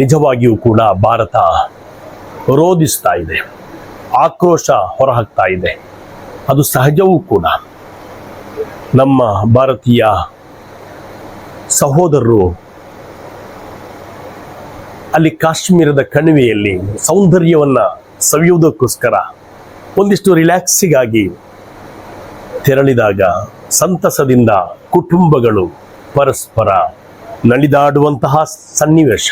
ನಿಜವಾಗಿಯೂ ಕೂಡ ಭಾರತ ರೋಧಿಸ್ತಾ ಇದೆ, ಆಕ್ರೋಶ ಹೊರಹಾಕ್ತಾ ಇದೆ. ಅದು ಸಹಜವೂ ಕೂಡ. ನಮ್ಮ ಭಾರತೀಯ ಸಹೋದರರು ಅಲ್ಲಿ ಕಾಶ್ಮೀರದ ಕಣಿವೆಯಲ್ಲಿ ಸೌಂದರ್ಯವನ್ನ ಸವಿಯುವುದಕ್ಕೋಸ್ಕರ ಒಂದಿಷ್ಟು ರಿಲ್ಯಾಕ್ಸಿಗಾಗಿ ತೆರಳಿದಾಗ ಸಂತಸದಿಂದ ಕುಟುಂಬಗಳು ಪರಸ್ಪರ ನಲಿದಾಡುವಂತಹ ಸನ್ನಿವೇಶ.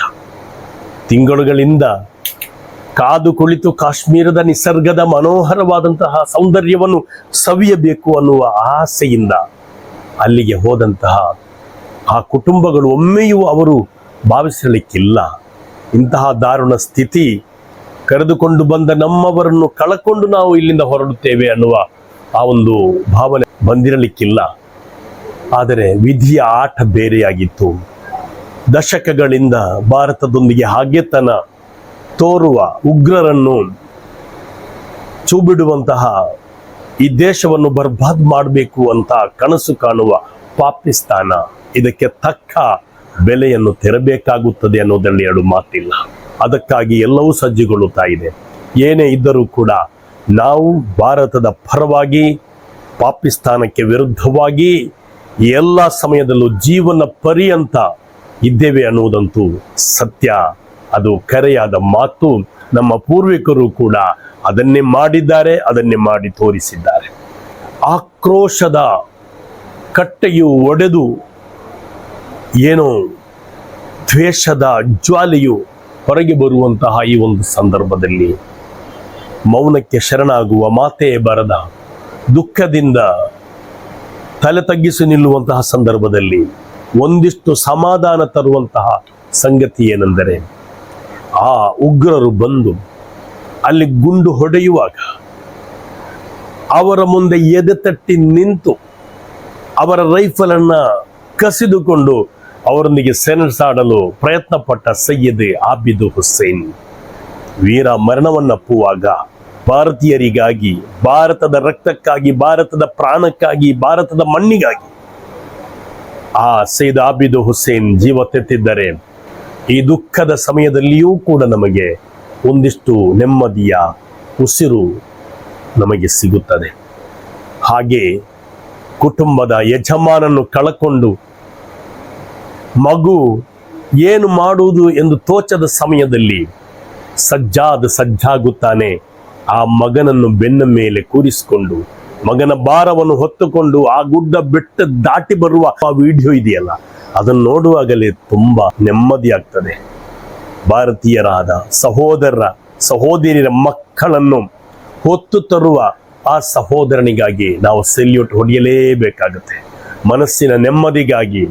ತಿಂಗಳುಗಳಿಂದ ಕಾದು ಕುಳಿತು ಕಾಶ್ಮೀರದ ನಿಸರ್ಗದ ಮನೋಹರವಾದಂತಹ ಸೌಂದರ್ಯವನ್ನು ಸವಿಯಬೇಕು ಅನ್ನುವ ಆಸೆಯಿಂದ ಅಲ್ಲಿಗೆ ಹೋದಂತಹ ಆ ಕುಟುಂಬಗಳು ಒಮ್ಮೆಯೂ ಅವರು ಭಾವಿಸಲಿಕ್ಕಿಲ್ಲ. ಇಂತಹ ದಾರುಣ ಸ್ಥಿತಿ ಕರೆದುಕೊಂಡು ಬಂದ ನಮ್ಮವರನ್ನು ಕಳಕೊಂಡು ನಾವು ಇಲ್ಲಿಂದ ಹೊರಡುತ್ತೇವೆ ಅನ್ನುವ ಆ ಒಂದು ಭಾವನೆ ಬಂದಿರಲಿಕ್ಕಿಲ್ಲ. ಆದರೆ ವಿಧಿಯ ಆಟ ಬೇರೆಯಾಗಿತ್ತು. ದಶಕಗಳಿಂದ ಭಾರತದೊಂದಿಗೆ ಹಾಗೆತನ ತೋರುವ ಉಗ್ರರನ್ನು ಚೂಬಿಡುವಂತಹ ಈ ದೇಶವನ್ನು ಬರ್ಬಾದ್ ಮಾಡಬೇಕು ಅಂತ ಕನಸು ಕಾಣುವ ಪಾಕಿಸ್ತಾನ ಇದಕ್ಕೆ ತಕ್ಕ ಬೆಲೆಯನ್ನು ತೆರಬೇಕಾಗುತ್ತದೆ ಅನ್ನೋದರಲ್ಲಿ ಎರಡು ಮಾತಿಲ್ಲ. ಅದಕ್ಕಾಗಿ ಎಲ್ಲವೂ ಸಜ್ಜುಗೊಳ್ಳುತ್ತಾ ಇದೆ. ಏನೇ ಇದ್ದರೂ ಕೂಡ ನಾವು ಭಾರತದ ಪರವಾಗಿ, ಪಾಕಿಸ್ತಾನಕ್ಕೆ ವಿರುದ್ಧವಾಗಿ ಎಲ್ಲ ಸಮಯದಲ್ಲೂ ಜೀವನ ಪರ್ಯಂತ ಇದ್ದೇವೆ ಅನ್ನುವುದಂತೂ ಸತ್ಯ. ಅದು ಕರೆಯಾದ ಮಾತು ನಮ್ಮ ಪೂರ್ವಿಕರು ಕೂಡ ಅದನ್ನೇ ಮಾಡಿದ್ದಾರೆ, ಅದನ್ನೇ ಮಾಡಿ ತೋರಿಸಿದ್ದಾರೆ. ಆಕ್ರೋಶದ ಕಟ್ಟೆಯು ಒಡೆದು ಏನೋ ದ್ವೇಷದ ಜ್ವಾಲೆಯು ಹೊರಗೆ ಬರುವಂತಹ ಈ ಒಂದು ಸಂದರ್ಭದಲ್ಲಿ ಮೌನಕ್ಕೆ ಶರಣಾಗುವ ಮಾತೇ ಬರದ ದುಃಖದಿಂದ ತಲೆ ತಗ್ಗಿಸಿ ನಿಲ್ಲುವಂತಹ ಸಂದರ್ಭದಲ್ಲಿ ಒಂದಿಷ್ಟು ಸಮಾಧಾನ ತರುವಂತಹ ಸಂಗತಿ ಏನೆಂದರೆ, ಆ ಉಗ್ರರು ಬಂದು ಅಲ್ಲಿ ಗುಂಡು ಹೊಡೆಯುವಾಗ ಅವರ ಮುಂದೆ ಎದೆ ತಟ್ಟಿ ನಿಂತು ಅವರ ರೈಫಲ್ ಅನ್ನ ಕಸಿದುಕೊಂಡು ಅವರೊಂದಿಗೆ ಸೆಣಸಾಡಲು ಪ್ರಯತ್ನ ಪಟ್ಟ ಸಯ್ಯದ್ ಆಬಿದು ಹುಸೇನ್. ವೀರ ಮರಣವನ್ನಪ್ಪುವಾಗ ಭಾರತೀಯರಿಗಾಗಿ, ಭಾರತದ ರಕ್ತಕ್ಕಾಗಿ, ಭಾರತದ ಪ್ರಾಣಕ್ಕಾಗಿ, ಭಾರತದ ಮಣ್ಣಿಗಾಗಿ ಆ ಸೈದ್ ಆಬಿದು ಹುಸೇನ್ ಜೀವ ತೆತ್ತಿದ್ದರೆ ಈ ದುಃಖದ ಸಮಯದಲ್ಲಿಯೂ ಕೂಡ ನಮಗೆ ಒಂದಿಷ್ಟು ನೆಮ್ಮದಿಯ ಉಸಿರು ನಮಗೆ ಸಿಗುತ್ತದೆ. ಹಾಗೆ ಕುಟುಂಬದ ಯಜಮಾನನ್ನು ಕಳಕೊಂಡು, ಮಗು ಏನು ಮಾಡುವುದು ಎಂದು ತೋಚದ ಸಮಯದಲ್ಲಿ ಸಜ್ಜಾದ ಸಜ್ಜಾಗುತ್ತಾನೆ, ಆ ಮಗನನ್ನು ಬೆನ್ನ ಮೇಲೆ ಕೂರಿಸಿಕೊಂಡು ಮಗನ ಭಾರವನ್ನು ಹೊತ್ತುಕೊಂಡು ಆ ಗುಡ್ಡ ಬೆಟ್ಟ ದಾಟಿ ಬರುವ ಆ ವಿಡಿಯೋ ಇದೆಯಲ್ಲ? ಅದನ್ನು ನೋಡುವಾಗಲೇ ತುಂಬಾ ನೆಮ್ಮದಿ ಆಗ್ತದೆ ಭಾರತೀಯರಾದ ಸಹೋದರರ ಸಹೋದರಿಯರ ಮಕ್ಕಳನ್ನು ಹೊತ್ತು ತರುವ ಆ ಸಹೋದರನಿಗಾಗಿ ನಾವು ಸೆಲ್ಯೂಟ್ ಹೊಡೆಯಲೇಬೇಕಾಗುತ್ತೆ. ಮನಸ್ಸಿನ ನೆಮ್ಮದಿಗಾಗಿ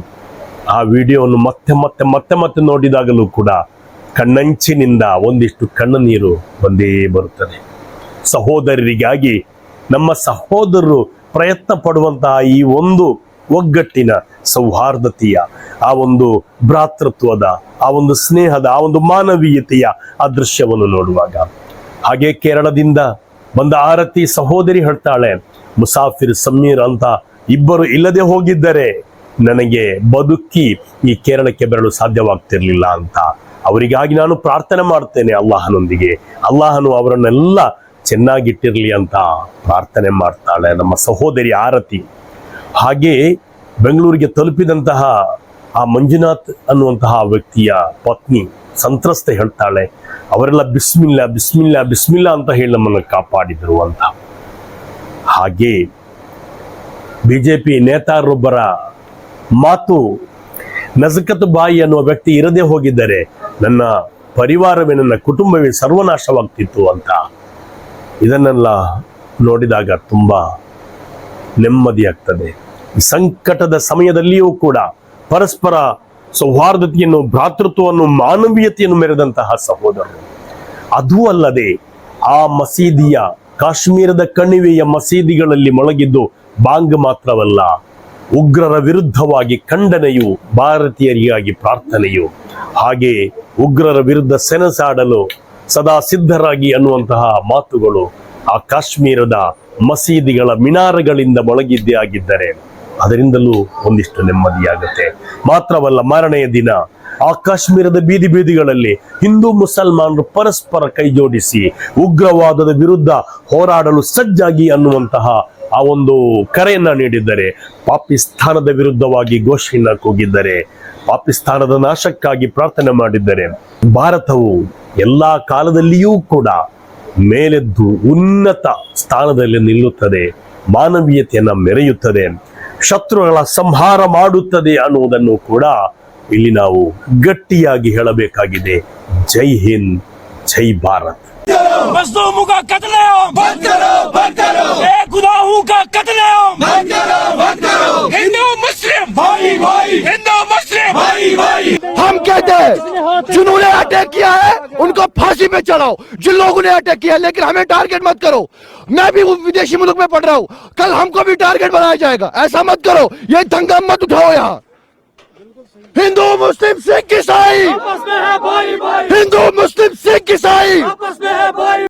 ಆ ವಿಡಿಯೋವನ್ನು ಮತ್ತೆ ಮತ್ತೆ ಮತ್ತೆ ಮತ್ತೆ ನೋಡಿದಾಗಲೂ ಕೂಡ ಕಣ್ಣಂಚಿನಿಂದ ಒಂದಿಷ್ಟು ಕಣ್ಣು ನೀರು ಬಂದೇ ಬರುತ್ತದೆ. ಸಹೋದರರಿಗಾಗಿ ನಮ್ಮ ಸಹೋದರರು ಪ್ರಯತ್ನ ಪಡುವಂತಹ ಈ ಒಂದು ಒಗ್ಗಟ್ಟಿನ ಸೌಹಾರ್ದತೆಯ, ಆ ಒಂದು ಭ್ರಾತೃತ್ವದ, ಆ ಒಂದು ಸ್ನೇಹದ, ಆ ಒಂದು ಮಾನವೀಯತೆಯ ಆ ದೃಶ್ಯವನ್ನು ನೋಡುವಾಗ. ಹಾಗೆ ಕೇರಳದಿಂದ ಬಂದ ಆರತಿ ಸಹೋದರಿ ಹೇಳ್ತಾಳೆ, ಮುಸಾಫಿರ್ ಸಮೀರ್ ಅಂತ ಇಬ್ಬರು ಇಲ್ಲದೆ ಹೋಗಿದ್ದರೆ ನನಗೆ ಬದುಕಿ ಈ ಕೇರಳಕ್ಕೆ ಬರಲು ಸಾಧ್ಯವಾಗ್ತಿರ್ಲಿಲ್ಲ ಅಂತ. ಅವರಿಗಾಗಿ ನಾನು ಪ್ರಾರ್ಥನೆ ಮಾಡ್ತೇನೆ ಅಲ್ಲಾಹನೊಂದಿಗೆ. ಅಲ್ಲಾಹನು ಅವರನ್ನೆಲ್ಲ ಚೆನ್ನಾಗಿಟ್ಟಿರ್ಲಿ ಅಂತ ಪ್ರಾರ್ಥನೆ ಮಾಡ್ತಾಳೆ ನಮ್ಮ ಸಹೋದರಿ ಆರತಿ. ಹಾಗೆ ಬೆಂಗಳೂರಿಗೆ ತಲುಪಿದಂತಹ ಆ ಮಂಜುನಾಥ್ ಅನ್ನುವಂತಹ ವ್ಯಕ್ತಿಯ ಪತ್ನಿ ಸಂತ್ರಸ್ತೆ ಹೇಳ್ತಾಳೆ, ಅವರೆಲ್ಲ ಬಿಸ್ಮಿಲ್ಲ ಬಿಸ್ಮಿಲ್ಲ ಬಿಸ್ಮಿಲ್ಲ ಅಂತ ಹೇಳಿ ನಮ್ಮನ್ನು ಕಾಪಾಡಿದರು ಅಂತ. ಹಾಗೆ ಬಿಜೆಪಿ ನೇತಾರರೊಬ್ಬರ ಮಾತು, ನಜಕತ್ ಬಾಯಿ ಅನ್ನುವ ವ್ಯಕ್ತಿ ಇರದೇ ಹೋಗಿದ್ದರೆ ನನ್ನ ಪರಿವಾರವೇ ನನ್ನ ಕುಟುಂಬವೇ ಸರ್ವನಾಶವಾಗ್ತಿತ್ತು ಅಂತ ಇದನ್ನೆಲ್ಲ ನೋಡಿದಾಗ ತುಂಬ ನೆಮ್ಮದಿಯಾಗ್ತದೆ. ಸಂಕಟದ ಸಮಯದಲ್ಲಿಯೂ ಕೂಡ ಪರಸ್ಪರ ಸೌಹಾರ್ದತೆಯನ್ನು, ಭ್ರಾತೃತ್ವವನ್ನು, ಮಾನವೀಯತೆಯನ್ನು ಮೆರೆದಂತಹ ಸಹೋದರರು. ಅದೂ ಅಲ್ಲದೆ ಆ ಮಸೀದಿಯ, ಕಾಶ್ಮೀರದ ಕಣಿವೆಯ ಮಸೀದಿಗಳಲ್ಲಿ ಮೊಳಗಿದ್ದು ಬಾಂಗ್ ಮಾತ್ರವಲ್ಲ, ಉಗ್ರರ ವಿರುದ್ಧವಾಗಿ ಖಂಡನೆಯು ಭಾರತೀಯರಿಗಾಗಿ ಪ್ರಾರ್ಥನೆಯು, ಹಾಗೆ ಉಗ್ರರ ವಿರುದ್ಧ ಸೆಣಸಾಡಲು ಸದಾ ಸಿದ್ಧರಾಗಿ ಅನ್ನುವಂತಹ ಮಾತುಗಳು ಆ ಕಾಶ್ಮೀರದ ಮಸೀದಿಗಳ ಮಿನಾರಗಳಿಂದ ಮೊಳಗಿದ್ದೇ ಆಗಿದ್ದರೆ ಅದರಿಂದಲೂ ಒಂದಿಷ್ಟು ನೆಮ್ಮದಿಯಾಗುತ್ತೆ. ಮಾತ್ರವಲ್ಲ ಮಾರನೆಯ ದಿನ ಆ ಕಾಶ್ಮೀರದ ಬೀದಿ ಬೀದಿಗಳಲ್ಲಿ ಹಿಂದೂ ಮುಸಲ್ಮಾನರು ಪರಸ್ಪರ ಕೈ ಜೋಡಿಸಿ ಉಗ್ರವಾದದ ವಿರುದ್ಧ ಹೋರಾಡಲು ಸಜ್ಜಾಗಿ ಅನ್ನುವಂತಹ ಆ ಒಂದು ಕರೆಯನ್ನ ನೀಡಿದ್ದರೆ ಪಾಕಿಸ್ತಾನದ ವಿರುದ್ಧವಾಗಿ ಘೋಷಣೆ ಕೂಗಿದ್ದರೆ, ಪಾಕಿಸ್ತಾನದ ನಾಶಕ್ಕಾಗಿ ಪ್ರಾರ್ಥನೆ ಮಾಡಿದ್ದರೆ, ಭಾರತವು ಎಲ್ಲಾ ಕಾಲದಲ್ಲಿಯೂ ಕೂಡ ಮೇಲೆದ್ದು ಉನ್ನತ ಸ್ಥಾನದಲ್ಲಿ ನಿಲ್ಲುತ್ತದೆ, ಮಾನವೀಯತೆಯನ್ನ ಮೆರೆಯುತ್ತದೆ. ಶತ್ರುಗಳ ಸಂಹಾರ ಮಾಡುತ್ತದೆ ಅನ್ನುವುದನ್ನು ಕೂಡ ಇಲ್ಲಿ ನಾವು ಗಟ್ಟಿಯಾಗಿ ಹೇಳಬೇಕಾಗಿದೆ. ಜೈ ಹಿಂದ್ ಜೈ ಭಾರತ್. ಹಿಂದೂ ಮುಸ್ಲಿಂ. हम कहते हैं जिन्होंने अटैक किया है उनको फांसी पे चढ़ाओ। जिन लोगों ने अटैक किया है लेकिन हमें टारगेट मत करो। मैं भी विदेशी मुल्क में पढ़ रहा हूँ। कल हमको भी टारगेट बनाया जाएगा। ऐसा मत करो ये दंगा मत उठाओ यहाँ। हिंदू मुस्लिम सिख ईसाई हिंदू मुस्लिम सिख ईसाई